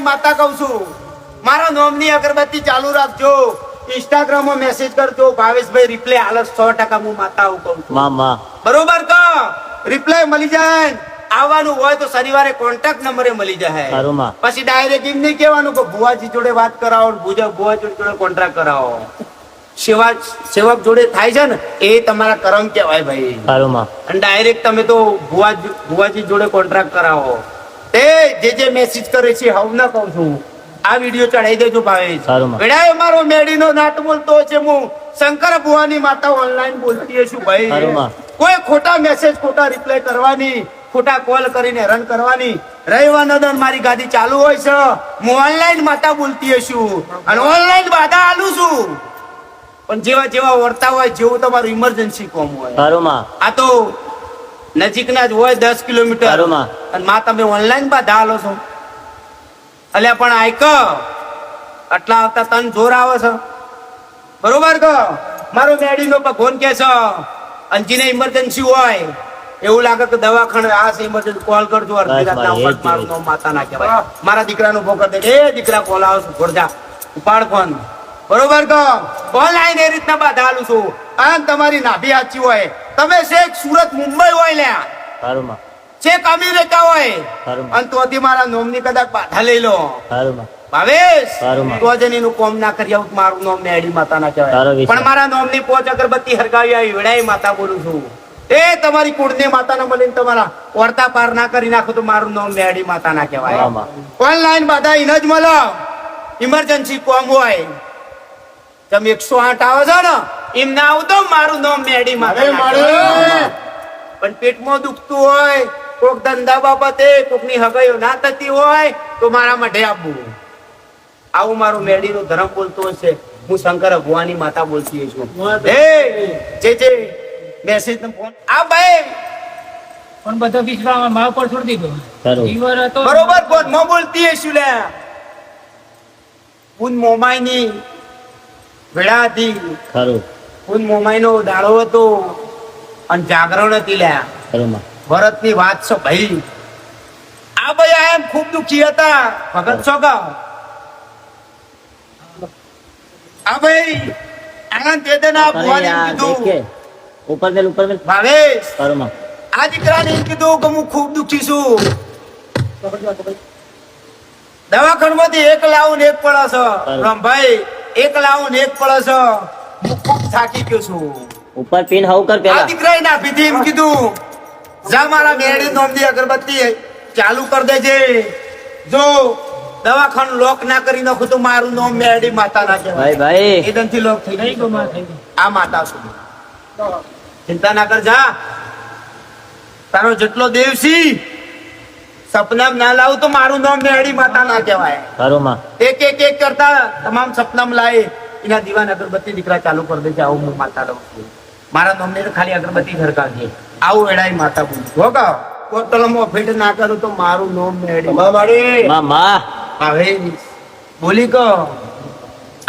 વેડાઈ માતા કહું છું મારા નોમની અગરબત્તી ચાલુ રાખજો. ઇન્સ્ટાગ્રામમાં મેસેજ કરજો ભાવેશભાઈ રિપ્લાય હાલ સો ટકા હું માતા આવું કહું છું. માં માં બરોબર કો રિપ્લાય મળી જાય. આવવાનું હોય તો શનિવારે કોન્ટેક્ટ નંબરે મળી જાય. પછી ડાયરેક્ટ એમ નહીં કહેવાનું કે ભુવાજી જોડે વાત કરાવો ભુજા ભુવાજી જોડે કોન્ટ્રાક્ટ કરાવો. સેવા સેવક જોડે થાય છે ને એ તમારા કરમ કહેવાય ભાઈ. અને ડાયરેક્ટ તમે તો ભુવા ભુવાજી જોડે કોન્ટ્રાક્ટ કરાવો. તે જે જે મેસેજ કરે છે હવ ના કહું છું. આ વીડિયો ચડાઈ દેજો ભાવેશ. સારું મારો મેડીનો નાટ બોલતો છે હું શંકર ભુવાની માતા ઓનલાઈન બોલતી છું ભાઈ. કોઈ ખોટા મેસેજ ખોટા રિપ્લાય કરવાની ખોટા કોલ કરીને રન કરવાની. રવિવાર નદર મારી ગાડી ચાલુ હોય છે. હું ઓનલાઈન માતા બોલતી છું. અને ઓનલાઈન બાધા આલું છું. પણ જેવા જેવા વર્તા હોય જેવું તમારું ઇમરજન્સી કોમ હોય. આ તો નજીકના જ હોય દસ કિલોમીટર. અને માં તમે ઓનલાઈન બાધા આલો છો. અલ્યા પણ આયક આટલા આવતા તન જોર આવે છે. બરોબર કહો મારો મેડીનો ભગવાન કે છે અંજીને ઇમરજન્સી હોય. એવું લાગે કે દવાખાને આ છે ઇમરજન્સી કોલ કરજો અડધી રાતના ઉપર મારું નામ માતા ના કહેવાય. મારા દીકરાનો ભોગર દે એ દીકરા કોલ આવે છે ઘોડજા ઉપાડ ફોન બરોબર કહો ઓનલાઈન એ રીતના બાધા આલું છું. આ તમારી નાભી સાચી હોય. તમે શેખ સુરત મુંબઈ હોય લ્યા સારું માં. શેખ અમેરિકા હોયમાં. અને તોથી મારા નોમની કદાચ પાછા લઈ લો. સારું માં. ભાવેશ તો જ એનું કોમ ના કરી આવું મારું નામ મેડી માતા ના કહેવાય પણ મારા નામની પોચ અગરબત્તી હરગાવી આવી વેડાઈ માતા બોલું છું. એ તમારી કુળની માતાને મળીને તમારા વર્તા પાર ના કરી નાખો તો મારું નામ મેડી માતા ના કહેવાય. ઓનલાઈન બાધા એને જ મળો. ઇમરજન્સી કોમ હોય. તમે એકસો આઠ આવો છો ને? એમ ના આવું તો મારું નામ મેડી. પણ પેટમાં દુખતું હોય કોક ધંધા બાબતે કોકની હગાઈઓ ના થતી હોય તો મારા માટે આપવું. આવું મારું મેડીનો ધર્મ બોલતો હશે હું શંકર ભગવાનની માતા બોલતી છું. હે જે જે મેસેજ ફોન આ ભાઈ. પણ બધો વિશ્વાસ મા પર છોડી દીધો. ઈવર હતો. બરોબર કોણ મો બોલતી હશું લે. પૂન મોમાઈની વેળા હતી સારું. પૂન મોમાઈનો દાડો હતો અને જાગરણ હતી લ્યા. ભરતની વાત છો ભાઈ. આ ભાઈ આ એમ ખૂબ દુખી હતા. ભગત છો કા આ ભાઈ આનંદ ચેતના અરે ભુવાને કીધું. ઉપર મેલ ઉપર મેલ. ભાવેશ. સારું માં આ દીકરાને કીધું કે હું ખૂબ દુખી છું. દવાખાનામાંથી એક લાવું ને એક પડે છે રામભાઈ એક લાવું ને એક પડે છે હું ખૂબ થાકી ગયો છું. ઉપર પિન હવ કર પેલા. દીકરાએ ના પીધી એમ કીધું. જા મારા મેળી નોંધી અગરબત્તી ચાલુ કર દેજે. જો દવાખાનું લોક ના કરી નાખું તો મારું નામ મેળી માતા ના ભાઈ કહેવાય. ભાઈ એદનથી લોક થઈ થઈ ગયું થઈ ગયો. આ માતા સુધી. ચિંતા ના કર જા. તારો જેટલો દેવસી સપનામ ના લાવું તો મારું નામ મેળી માતા ના કહેવાય. ખરું માં. એક એક એક કરતા તમામ સપનામ લાય. એના દીવાન અગરબત્તી દીકરા ચાલુ કરી દેજે આવું હું માતા રહું છું. મારા નામને તો ખાલી અગરબત્તી ખરકાવજે આવું એડાય માતા બોલું હો કા કોતલમો ફિટ ના કરું તો મારું નામ મેળી મારી. માં માં. હવે બોલી કહો.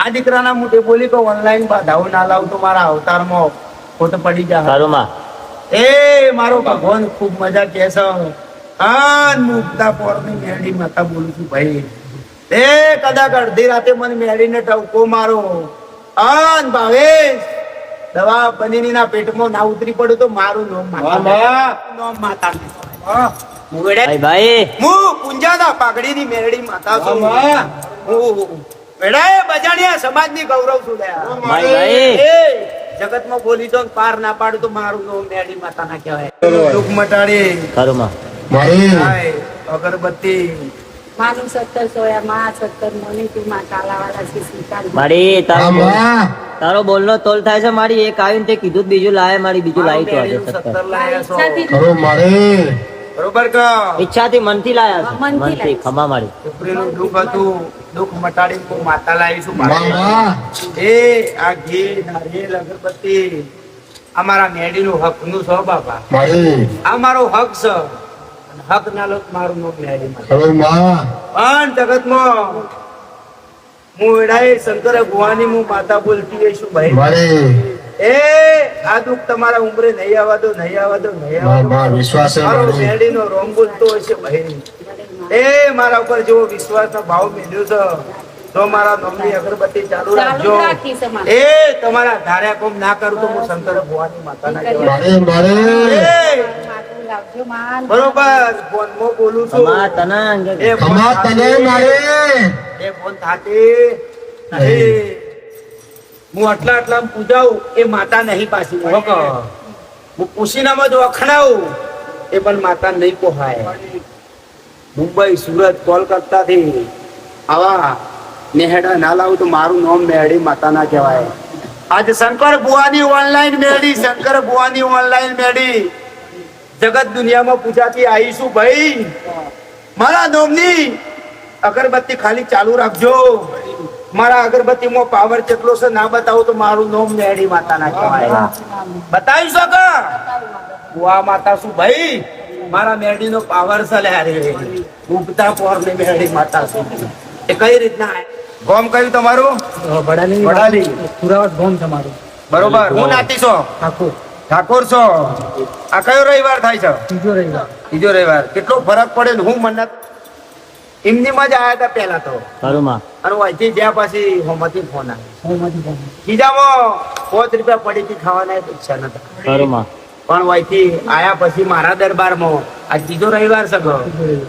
આ દીકરાના મોઢે બોલી કહો ઓનલાઈન બાધાઓ ના લાવું તો મારા અવતારમાં ખોટ પડી જાય સારું માં. એ મારો ભગવાન ખૂબ મજા કે છે. આન મુક્તા પોરની મેળી માતા બોલું છું ભાઈ. એ કદાચ અડધી રાતે મને મેળીને ટવકો મારો. અન ભાવેશ દવા બનીની ના પેટમાં ના ઉતરી પડ્યું તો મારું નોમ માતા નોમ માતા ભાઈ ભાઈ. હું પુંજાના પાઘડીની મેરડી માતા છું. હું વેડાએ બજાણિયા સમાજની ગૌરવ છું લ્યા. ભાઈ ભાઈ. એ જગતમાં બોલી તો પાર ના પાડું તો મારું નામ મેરડી માતા ના કહેવાય દુઃખ મટાડી. સારું માં. અગરબત્તી. માનું સત્તર સોયા માં સત્તર મોની તું માં કાલાવાળા છે સ્વીકાર મારી તારો તારો બોલનો તોલ થાય છે મારી એક આવીને તે કીધું બીજું લાવે મારી બીજું લાવી તો આજે સત્તર. લાયા. બરોબર કે ઈચ્છાથી મનથી લાયા છે. મનથી ખમા મારી. છોકરીનું દુઃખ હતું દુઃખ મટાડી હું માતા લાવી મારા? એ આ ઘી નારિયેલ અગરબત્તી અમારા મેડીનું હકનું છો બાપા? આ મારો હક છે. હક ના લોક મારું નામ મેડી પણ જગતમાં હું વેડાએ શંકર ભુવાની હું માતા બોલતી છું ભાઈ. એ આ દુઃખ તમારા ઉંમરે નહીં આવવા દો નહીં આવવા દો નહીં આવવા દો. વિશ્વાસ મારો મારો. રોમ બોલતો હશે ભાઈ. એ મારા ઉપર જેવો વિશ્વાસનો ભાવ મેળ્યો છે. તો મારા નોમની અગરબત્તી ચાલુ રાખજો. એ તમારા ધાર્યા કોમ ના કરું તો હું શંકર ભગવાનની માતાના. મારે મારે. એ, માટલું લાવજો માન. બરોબર. ફોનમાં બોલું છું. અમા તનંગ એ ફોન મારે. એ ફોન થાતી. હું આટલા આટલા પૂજાવું એ માતા નહીં પાછી હું કુશીનામાં જો અખણાવું એ પણ માતા નહીં પોહાય. મુંબઈ સુરત કોલકાતા થી આવા નેહડા ના લાવું તો મારું નામ મેળી માતા ના કહેવાય. આજે શંકર બુવાની ઓનલાઈન મેળી શંકર બુવાની ઓનલાઈન મેળી. જગત દુનિયામાં પૂજાતી આવીશું ભાઈ મારા નોમની અગરબત્તી ખાલી ચાલુ રાખજો. મારા અગરબત્તીમાં પાવર કેટલો છે ના બતાવો તો મારું નોમ નેડી માતા ના કહેવાય. બતાવી શકો? બુઆ માતા શું ભાઈ? મારા મેડી નો પાવર છે લે રે. ઉગતા પોર ને મેડી માતા શું એ કઈ રીતના? ગોમ કયું તમારું? વડાલી વડાલી. પુરાવટ ગોમ તમારું. બરોબર. હું નાતી છો? આખું ઠાકોર છો? આ કયો રવિવાર થાય છે? ત્રીજો રવિવાર. ત્રીજો રવિવાર. કેટલો ફરક પડે ને હું મને એમની માં જ આયા હતા પેલા તો. અને અહીંથી જ્યાં પછી હોમાંથી ફોન આવ્યો બીજામાં પાંચ રૂપિયા પડી હતી ખાવાના ઈચ્છા નતા પણ અહીંથી આયા પછી મારા દરબારમાં આ ત્રીજો રવિવાર છે ગો.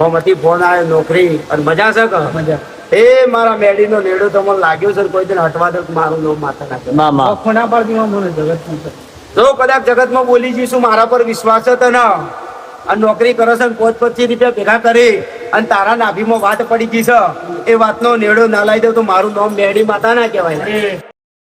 હોમાંથી ફોન આવ્યો નોકરી. અને મજા છે મજા. એ મારા મેડીનો નેડો તમને લાગ્યો સર કોઈ દિન હટવા દો તો મારું નો માથા નાખે. મામા આંખો ના પાડતી હોય મને જગત નહીં જો કદાચ જગતમાં બોલી જઈશું, મારા પર વિશ્વાસ હતો ને. અને નોકરી કરો છે પોચ પચીસ રૂપિયા ભેગા કરી અને તારા નાભીમાં વાત પડી ગઈ છે. એ વાતનો નેડો ના લાવી દઉં તો મારું નામ મેડી માતા ના કહેવાય.